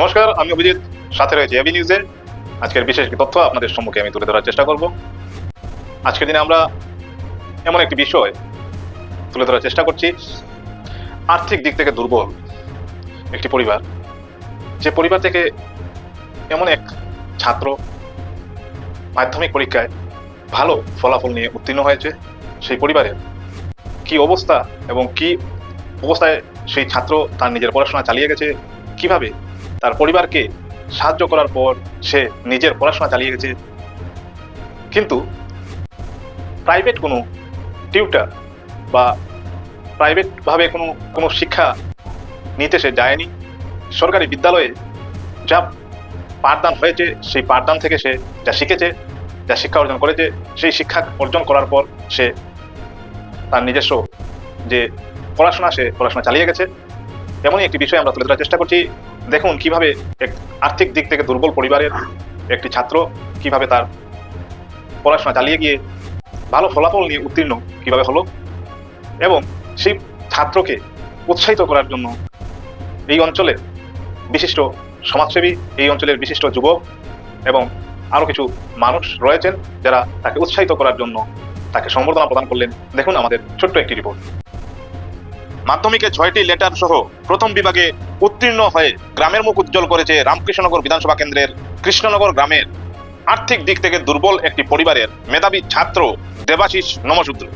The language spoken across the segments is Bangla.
নমস্কার, আমি অভিজিৎ, সাথে রয়েছে এবি নিউজে আজকের বিশেষ তথ্য আপনাদের সম্মুখে আমি তুলে ধরার চেষ্টা করব। আজকের দিনে আমরা এমন একটি বিষয় তুলে ধরার চেষ্টা করছি, আর্থিক দিক থেকে দুর্বল একটি পরিবার। যে পরিবার থেকে এমন এক ছাত্র মাধ্যমিক পরীক্ষায় ভালো ফলাফল নিয়ে উত্তীর্ণ হয়েছে, সেই পরিবারের কি অবস্থা এবং কি অবস্থায় সেই ছাত্র তার নিজের পড়াশোনা চালিয়ে গেছে, কীভাবে তার পরিবারকে সাহায্য করার পর সে নিজের পড়াশোনা চালিয়ে গেছে। কিন্তু প্রাইভেট কোনো টিউটার বা প্রাইভেটভাবে কোনো কোনো শিক্ষা নিতে সে যায়নি। সরকারি বিদ্যালয়ে যা পাঠদান হয়েছে, সেই পাঠদান থেকে সে যা শিখেছে, যা শিক্ষা অর্জন করেছে, সেই শিক্ষা অর্জন করার পর সে তার নিজস্ব যে পড়াশোনা, সে পড়াশোনা চালিয়ে গেছে। এমনই একটি বিষয় আমরা তুলে ধরার চেষ্টা করছি, দেখুন কীভাবে এক আর্থিক দিক থেকে দুর্বল পরিবারের একটি ছাত্র কীভাবে তার পড়াশোনা চালিয়ে গিয়ে ভালো ফলাফল নিয়ে উত্তীর্ণ কীভাবে হলো এবং সেই ছাত্রকে উৎসাহিত করার জন্য এই অঞ্চলের বিশিষ্ট সমাজসেবী, এই অঞ্চলের বিশিষ্ট যুবক এবং আরও কিছু মানুষ রয়েছেন যারা তাকে উৎসাহিত করার জন্য তাকে সম্বর্ধনা প্রদান করলেন। দেখুন আমাদের ছোট্ট একটি রিপোর্ট। মাধ্যমিকে ছয়টি লেটার সহ প্রথম বিভাগে উত্তীর্ণ হয়ে গ্রামের মুখ উজ্জ্বল করেছে রামকৃষ্ণনগর বিধানসভা কেন্দ্রের কৃষ্ণনগর গ্রামের আর্থিক দিক থেকে দুর্বল একটি পরিবারের মেধাবী ছাত্র দেবাশিস নমশূদ্র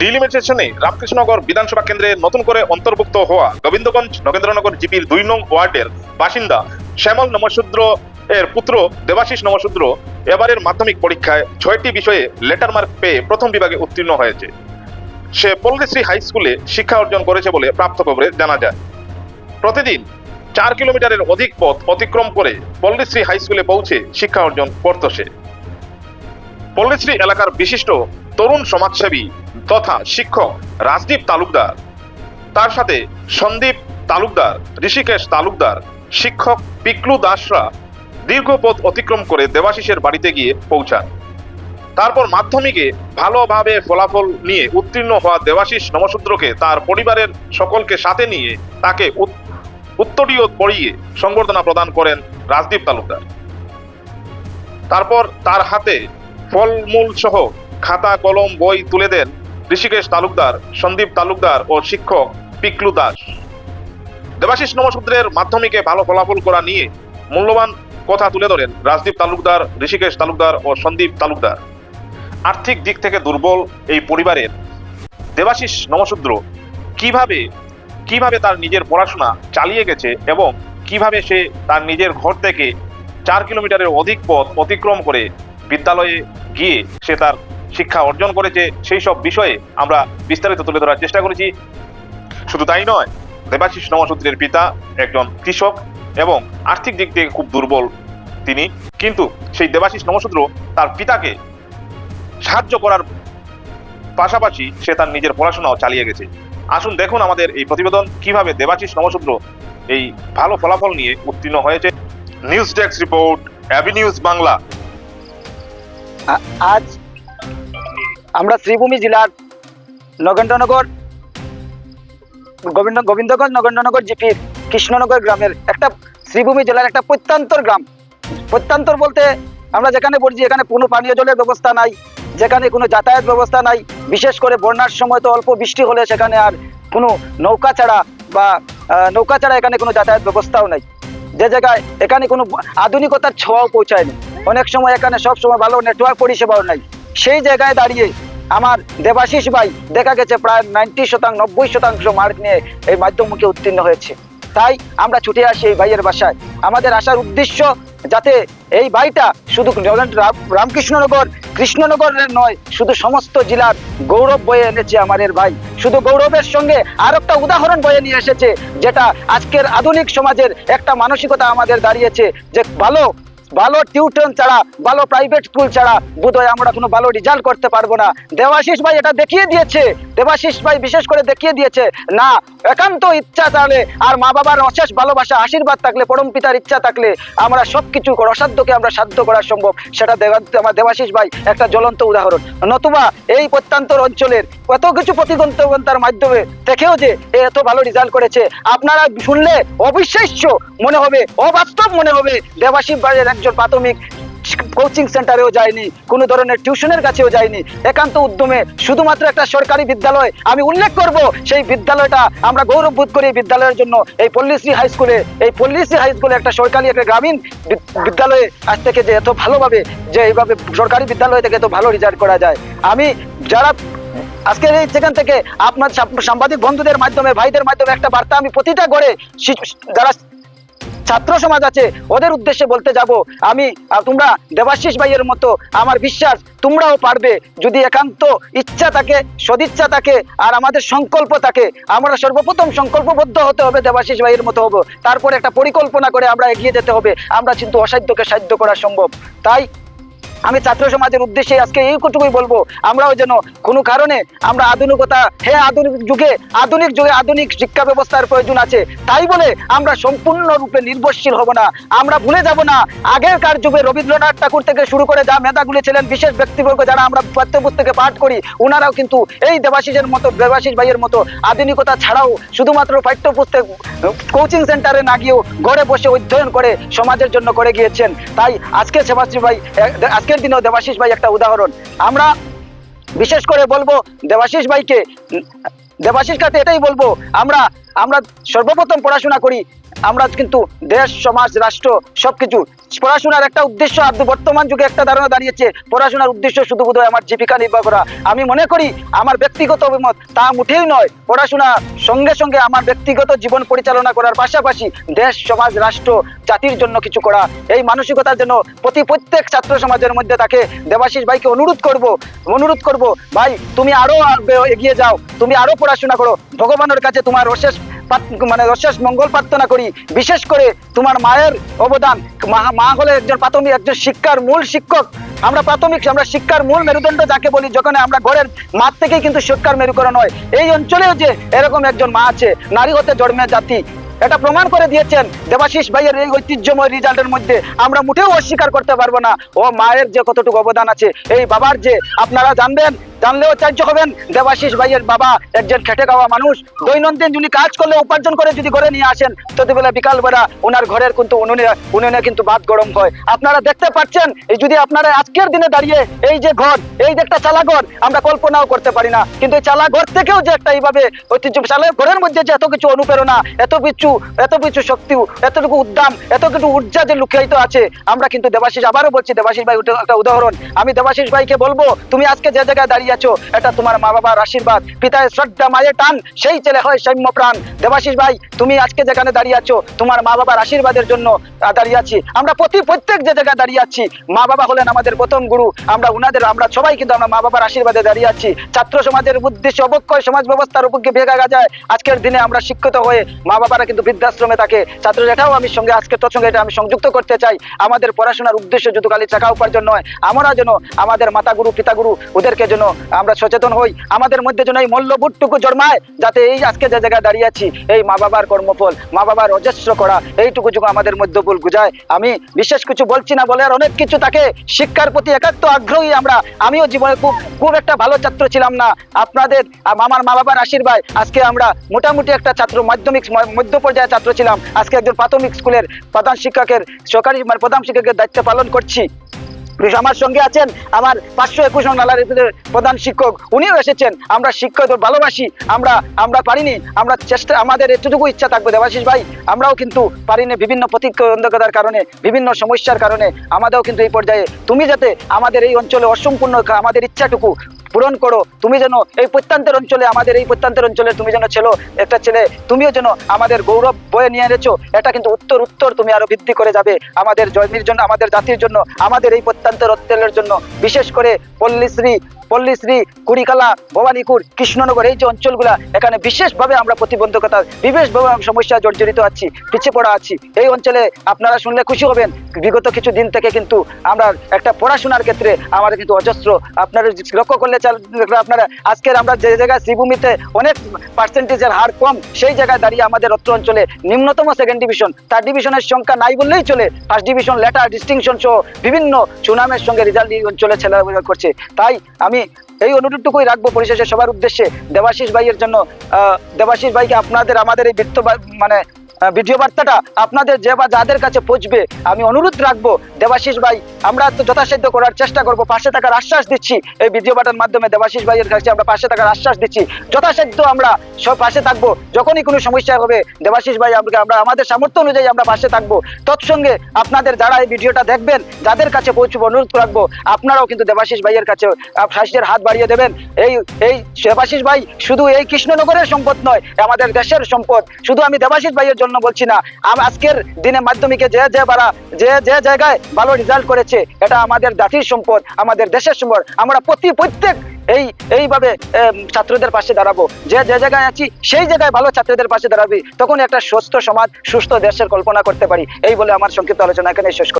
ডিলিমিটেশনে রামকৃষ্ণনগর বিধানসভা কেন্দ্রে নতুন করে অন্তর্ভুক্ত হওয়া গোবিন্দগঞ্জ নগেন্দ্রনগর জিপির দুই নং ওয়ার্ডের বাসিন্দা শ্যামল নমশূদ্র এর পুত্র দেবাশিস নমসূদ্র এবারের মাধ্যমিক পরীক্ষায় ছয়টি বিষয়ে লেটার মার্ক পেয়ে প্রথম বিভাগে উত্তীর্ণ হয়েছে। সে পল্লীশ্রী হাই স্কুলে শিক্ষা অর্জন করেছে বলে প্রাপ্ত খবরে জানা যায়। প্রতিদিন চার কিলোমিটারের অধিক পথ অতিক্রম করে পল্লীশ্রী হাই স্কুলে পৌঁছে শিক্ষা অর্জন করত সে। পল্লীশ্রী এলাকার বিশিষ্ট তরুণ সমাজসেবী তথা শিক্ষক রাজদীপ তালুকদার, তার সাথে সন্দীপ তালুকদার, ঋষিকেশ তালুকদার, শিক্ষক পিকলু দাসরা দীর্ঘ পথ অতিক্রম করে দেবাশিসের বাড়িতে গিয়ে পৌঁছান। তারপর মাধ্যমিকে ভালোভাবে ফলাফল নিয়ে উত্তীর্ণ হওয়া দেবাশিস নমসূত্রকে তার পরিবারের সকলকে সাথে নিয়ে তাকে উত- উত্তরীয় পড়িয়ে সংবর্ধনা প্রদান করেন রাজদীপ তালুকদার। তারপর তার হাতে ফলমূল সহ খাতা, কলম, বই তুলে দেন ঋষিকেশ তালুকদার, সন্দীপ তালুকদার ও শিক্ষক পিকলু দাস। দেবাশিস নমসূত্রের মাধ্যমিকে ভালো ফলাফল করা নিয়ে মূল্যবান কথা তুলে ধরেন রাজদীপ তালুকদার, ঋষিকেশ তালুকদার ও সন্দীপ তালুকদার। আর্থিক দিক থেকে দুর্বল এই পরিবারের। দেবাশিস নমশূদ্র, কীভাবে কীভাবে তার নিজের পড়াশোনা চালিয়ে গেছে এবং কীভাবে সে তার নিজের ঘর থেকে চার কিলোমিটারের অধিক পথ অতিক্রম করে বিদ্যালয়ে গিয়ে সে তার শিক্ষা অর্জন করেছে, সেই সব বিষয়ে আমরা বিস্তারিত তুলে ধরার চেষ্টা করেছি। শুধু তাই নয়, দেবাশিস নমশূদ্রের পিতা একজন কৃষক এবং আর্থিক দিক থেকে খুব দুর্বল তিনি। কিন্তু সেই দেবাশিস নমশূদ্র তার পিতাকে সাহায্য করার পাশাপাশি সে তার নিজের পড়াশোনাও চালিয়ে গেছে। আসুন দেখুন আমাদের এই প্রতিবেদন কীভাবে দেবাশিস নমশূদ্র এই ভালো ফলাফল নিয়ে উত্তীর্ণ হয়েছে। নিউজ ডেস্ক রিপোর্ট, অ্যাভিনিউজ বাংলা। আজ আমরা শ্রীভূমি জেলার নগেন্দ্রনগর, গোবিন্দ, গোবিন্দগঞ্জ নগেন্দ্রনগর জিপির কৃষ্ণনগর গ্রামের একটা শ্রীভূমি জেলার একটা প্রত্যন্তর গ্রাম। প্রত্যন্তর বলতে আমরা যেখানে বলছি এখানে কোনো পানীয় জলের ব্যবস্থা নাই। যেখানে কোনো যাতায়াত ব্যবস্থা নাই, বিশেষ করে বন্যার সময় তো অল্প বৃষ্টি হলে সেখানে আর কোনো নৌকা ছাড়া বা নৌকা ছাড়া এখানে কোনো যাতায়াত ব্যবস্থাও নাই। যে জায়গায় এখানে কোনো আধুনিকতার ছোঁয়াও পৌঁছায়নি। অনেক সময় এখানে সব সময় ভালো নেটওয়ার্ক পরিষেবাও নাই। সেই জায়গায় দাঁড়িয়ে আমার দেবাশিস ভাই দেখা গেছে প্রায় নাইনটি শতাংশ, নব্বই শতাংশ মার্ক নিয়ে এই মাধ্যমিকে উত্তীর্ণ হয়েছে। তাই আমরা ছুটে আসি এই ভাইয়ের বাসায়। আমাদের আসার উদ্দেশ্য যাতে এই বাড়িটা শুধু রাম- রামকৃষ্ণনগর কৃষ্ণনগরের নয়, শুধু সমস্ত জেলার গৌরব বয়ে এনেছে আমাদের ভাই। শুধু গৌরবের সঙ্গে আর একটা উদাহরণ বয়ে নিয়ে এসেছে, যেটা আজকের আধুনিক সমাজের একটা মানসিকতা আমাদের দাঁড়িয়েছে, যে ভালো ভালো টিউটন ছাড়া, ভালো প্রাইভেট স্কুল ছাড়া, বোধহয় আমরা কোনো ভালো রেজাল্ট করতে পারব না। দেবাশিস ভাই এটা দেখিয়ে দিয়েছে। দেবাশিস ভাই বিশেষ করে দেখিয়ে দিয়েছে, না, একান্ত ইচ্ছা তাহলে আর মা বাবার অশেষ ভালোবাসা, আশীর্বাদ থাকলে, পরম পিতার ইচ্ছা থাকলে আমরা সবকিছু অসাধ্যকে আমরা সাধ্য করা সম্ভব। সেটা আমার দেবাশিস ভাই একটা জ্বলন্ত উদাহরণ। নতুবা এই প্রত্যন্তর অঞ্চলের কত কিছু প্রতিগন্ততার মাধ্যমে দেখেও যে এ এত ভালো রেজাল্ট করেছে। আপনারা শুনলে অবিশ্বাস্য মনে হবে, অবাস্তব মনে হবে দেবাশিস ভাইয়ের একজন প্রাথমিক কোচিং সেন্টারেও যায়নি, কোনো ধরনের টিউশনের কাছেও যায়নি। একান্ত উদ্যমে শুধুমাত্র একটা সরকারি বিদ্যালয়। আমি উল্লেখ করব, সেই বিদ্যালয়টা আমরা গৌরব বোধ করি বিদ্যালয়ের জন্য। এই পল্লীশ্রী হাই স্কুলে এই পল্লীশ্রী হাই স্কুলে একটা সরকারি, একটা গ্রামীণ বিদ্যালয়ে আজ থেকে যে এত ভালোভাবে, যে এইভাবে সরকারি বিদ্যালয় থেকে এত ভালো রেজাল্ট করা যায়। আমি যারা আজকে এই সেখান থেকে আপনার সাংবাদিক বন্ধুদের মাধ্যমে, ভাইদের মাধ্যমে একটা বার্তা আমি প্রতিটা গড়ে যারা ছাত্র সমাজ আছে, ওদের উদ্দেশ্যে বলতে যাব, আমি তোমরা দেবাশিস ভাইয়ের মতো আমার বিশ্বাস তোমরাও পারবে। যদি একান্ত ইচ্ছা থাকে, সদিচ্ছা থাকে, আর আমাদের সংকল্প থাকে, আমরা সর্বপ্রথম সংকল্পবদ্ধ হতে হবে, দেবাশিস ভাইয়ের মতো হব। তারপরে একটা পরিকল্পনা করে আমরা এগিয়ে যেতে হবে। আমরা কিন্তু অসাধ্যকে সাধ্য করা সম্ভব। তাই আমি ছাত্র সমাজের উদ্দেশ্যে আজকে এইটুকুই বলব। আমরাও যেন কোনো কারণে আমরা আধুনিকতা হ্যাঁ আধুনিক যুগে আধুনিক যুগে আধুনিক শিক্ষা ব্যবস্থার প্রয়োজন আছে, তাই বলে আমরা সম্পূর্ণরূপে নির্ভরশীল হব না। আমরা ভুলে যাব না। আগেরকার যুগে রবীন্দ্রনাথ ঠাকুর থেকে শুরু করে যা মেধাগুলি ছিলেন, বিশেষ ব্যক্তিবর্গ যারা আমরা পাঠ্যপুস্তকে পাঠ করি ওনারাও কিন্তু এই দেবাশিসের মতো, দেবাশিস ভাইয়ের মতো আধুনিকতা ছাড়াও শুধুমাত্র পাঠ্যপুস্তক কোচিং সেন্টারে না গিয়েও ঘরে বসে অধ্যয়ন করে সমাজের জন্য করে গিয়েছেন। তাই আজকে সেবাশ্রী ভাই এ- আজকের দিনেও দেবাশিস ভাই, একটা উদাহরণ। আমরা বিশেষ করে বলব দেবাশিস ভাইকে দেবাশিস কাছে এটাই বলব, আমরা আমরা সর্বপ্রথম পড়াশোনা করি আমরা কিন্তু দেশ, সমাজ, রাষ্ট্র, সবকিছু। পড়াশোনার একটা উদ্দেশ্য আর বর্তমান যুগে একটা ধারণা দাঁড়িয়েছে, পড়াশোনার উদ্দেশ্য শুধু বোধহয় আমার জীবিকা নির্বাহ করা। আমি মনে করি, আমার ব্যক্তিগত অভিমত তা মুঠেই নয়, পড়াশোনা সঙ্গে সঙ্গে আমার ব্যক্তিগত জীবন পরিচালনা করার পাশাপাশি দেশ, সমাজ, রাষ্ট্র, জাতির জন্য কিছু করা। এই মানসিকতার জন্য প্রতি প্রত্যেক ছাত্র সমাজের মধ্যে তাকে দেবাশিস ভাইকে অনুরোধ করব অনুরোধ করব, ভাই, তুমি আরও এগিয়ে যাও, তুমি আরও পড়াশোনা করো। ভগবানের কাছে তোমার অশেষ মানে অশেষ মঙ্গল প্রার্থনা করি। বিশেষ করে তোমার মায়ের অবদান। মা হলে একজন প্রাথমিক, একজন শিক্ষার মূল শিক্ষক। আমরা প্রাথমিক, আমরা শিক্ষার মূল মেরুদণ্ড যাকে বলি যখন আমরা ঘরের মাঠ থেকেই কিন্তু শিক্ষার মেরুকরণ হয়। এই অঞ্চলেও যে এরকম একজন মা আছে, নারী হতে জন্মে জাতি, এটা প্রমাণ করে দিয়েছেন দেবাশিস ভাইয়ের এই ঐতিহ্যময় রিজাল্টের মধ্যে। আমরা মোটেও অস্বীকার করতে পারব না। ও মায়ের যে কতটুকু অবদান আছে, এই বাবার যে, আপনারা জানবেন জানলেও চার্য হবেন। দেবাশিস ভাইয়ের বাবা, একজন খেটে খাওয়া মানুষ। দৈনন্দিন যিনি কাজ করলে উপার্জন করে যদি ঘরে নিয়ে আসেন ততবেলা বিকালবেলা ওনার ঘরের কিন্তু উনুনে উনুনে কিন্তু ভাত গরম হয়। আপনারা দেখতে পাচ্ছেন, এই যদি আপনারা আজকের দিনে দাঁড়িয়ে এই যে ঘর, এই যে একটা চালা ঘর আমরা কল্পনাও করতে পারি না। কিন্তু এই চালা ঘর থেকেও যে একটা এইভাবে ঐতিহ্য চালা ঘরের মধ্যে যে এত কিছু অনুপ্রেরণা, এত কিছু এত কিছু শক্তি, এতটুকু উদ্যাম, এত কিছু ঊর্জা যে লুকিয়ায়িত আছে, আমরা কিন্তু দেবাশিস, আবারও বলছি দেবাশিস ভাই একটা উদাহরণ। আমি দেবাশিস ভাইকে বলব, তুমি আজকে যে জায়গায় দাঁড়িয়ে আছো এটা তোমার মা বাবার আশীর্বাদ। পিতায় শ্রদ্ধা মায়ের টান, সেই ছেলে হয় সৈম্য প্রাণ। দেবাশিস ভাই, তুমি আজকে যেখানে দাঁড়িয়ে আছো, তোমার মা বাবার আশীর্বাদের জন্য দাঁড়িয়ে আছি। আমরা প্রতি, প্রত্যেক যে জায়গায় দাঁড়িয়ে আছি, মা বাবা হলেন আমাদের প্রথম গুরু। আমরা উনাদের, আমরা সবাই কিন্তু আমরা মা বাবার আশীর্বাদে দাঁড়িয়ে আছি। ছাত্র সমাজের উদ্দেশ্যে অবক্ষয়, সমাজ ব্যবস্থার উপর ভেগা যায়? আজকের দিনে আমরা শিক্ষিত হয়ে মা বাবারা কিন্তু বৃদ্ধাশ্রমে থাকে। ছাত্র এটাও আমি সঙ্গে, আজকে তোর সঙ্গে এটা আমি সংযুক্ত করতে চাই। আমাদের পড়াশোনার উদ্দেশ্য যদি খালি টাকা উপার্জন নয়, আমরা যেন আমাদের মাতা গুরু, পিতা গুরু, ওদেরকে যেন আমরা সচেতন হই। আমাদের মধ্যে যেন এই মূল্যবোধটুকু জন্মায়, যাতে এই আজকে যে জায়গায় দাঁড়িয়ে আছি, এই মা বাবার কর্মফল, মা বাবার অজস্র করা, এইটুকু যুগ আমাদের মধ্যে ভুল গুজায় আমি বিশেষ কিছু বলছি না বলে আর অনেক কিছু তাকে শিক্ষার প্রতি একাত্ম আগ্রহী আমরা। আমিও জীবনে খুব খুব একটা ভালো ছাত্র ছিলাম না। আপনাদের আম- আমার মা বাবার আশীর্বাদ। আজকে আমরা মোটামুটি একটা ছাত্র মাধ্যমিক মধ্য পর্যায়ে ছাত্র ছিলাম। আজকে একজন প্রাথমিক স্কুলের প্রধান শিক্ষকের সরকারি মানে প্রধান শিক্ষকের দায়িত্ব পালন করছি। আমার সঙ্গে আছেন আমার পাঁচশো একুশ নালার প্রধান শিক্ষক। উনিও এসেছেন। আমরা শিক্ষক ভালোবাসি। আমরা আমরা পারিনি। আমরা চেষ্টা, আমাদের এতটুকু ইচ্ছা থাকবে দেবাশিস ভাই। আমরাও কিন্তু পারিনি বিভিন্ন প্রতিবন্ধকতার কারণে, বিভিন্ন সমস্যার কারণে। আমাদেরও কিন্তু এই পর্যায়ে, তুমি যাতে আমাদের এই অঞ্চলে অসম্পূর্ণ, আমাদের ইচ্ছাটুকু পূরণ করো। তুমি যেন এই প্রত্যন্তের অঞ্চলে, আমাদের এই প্রত্যন্তের অঞ্চলে তুমি যেন ছেলে, একটা ছেলে, তুমিও যেন আমাদের গৌরব বয়ে নিয়ে এনেছো, এটা কিন্তু উত্তর উত্তর তুমি আরও বৃদ্ধি করে যাবে। আমাদের জয়নির জন্য, আমাদের জাতির জন্য, আমাদের এই প্রত্যন্তের অঞ্চলের জন্য, বিশেষ করে পল্লীশ্রী পল্লীশ্রী কুড়িকালা ভবানীপুর কৃষ্ণনগর, এই যে অঞ্চলগুলা, এখানে বিশেষভাবে আমরা প্রতিবন্ধকতা, বিশেষভাবে সমস্যা জর্জরিত আছি, পিছিয়ে পড়া আছি। এই অঞ্চলে আপনারা শুনলে খুশি হবেন। বিগত কিছু দিন থেকে কিন্তু আমরা একটা পড়াশোনার ক্ষেত্রে আমাদের কিন্তু অজস্র আপনারা লক্ষ্য করলে আপনারা আজকের আমরা যে জায়গায় শ্রীভূমিতে অনেক পার্সেন্টেজের হার কম, সেই জায়গায় দাঁড়িয়ে আমাদের অত্র অঞ্চলে নিম্নতম সেকেন্ড ডিভিশন তার ডিভিশনের সংখ্যা নাই বললেই চলে। ফার্স্ট ডিভিশন লেটার ডিস্টিংশন সহ বিভিন্ন সুনামের সঙ্গে রেজাল্ট এই অঞ্চলে ছেলেমেয়েরা করছে। তাই আমি এই অনুরোধটুকুই রাখব পরিশেষে সবার উদ্দেশ্যে দেবাশিস ভাইয়ের জন্য দেবাশিস ভাইকে আপনাদের, আমাদের এই বৃত্ত মানে ভিডিও বার্তাটা আপনাদের যে বা যাদের কাছে পৌঁছবে আমি অনুরোধ রাখব। দেবাশিস ভাই আমরা তো যথাসাধ্য করার চেষ্টা করব পাশে থাকার আশ্বাস দিচ্ছি। এই ভিডিও বার্তার মাধ্যমে দেবাশিস ভাইয়ের কাছে আমরা পাশে থাকার আশ্বাস দিচ্ছি। যথাসাধ্য আমরা সব পাশে থাকব যখনই কোনো সমস্যা হবে দেবাশিস ভাই আমরা আমরা আমাদের সামর্থ্য অনুযায়ী আমরা পাশে থাকব। তৎসঙ্গে আপনাদের যারা এই ভিডিওটা দেখবেন যাদের কাছে পৌঁছবো অনুরোধ রাখব আপনারাও কিন্তু দেবাশিস ভাইয়ের কাছে আহ, হাত বাড়িয়ে দেবেন। এই এই দেবাশিস ভাই শুধু এই কৃষ্ণনগরের সম্পদ নয় আমাদের দেশের সম্পদ। শুধু আমি দেবাশিস ভাইয়ের জন্য বলছি না। আমি আজকের দিনে মাধ্যমিকে যে যে বারা যে যে জায়গায় ভালো রেজাল্ট করেছে, এটা আমাদের জাতির সম্পদ, আমাদের দেশের সম্পদ। আমরা প্রতি প্রত্যেক এই এইভাবে ছাত্রদের পাশে দাঁড়াবো। যে যে জায়গায় আছি, সেই জায়গায় ভালো ছাত্রদের পাশে দাঁড়াবি। তখন একটা সুস্থ সমাজ, সুস্থ দেশের কল্পনা করতে পারি। এই বলে আমার সংক্ষিপ্ত আলোচনা এখানে শেষ।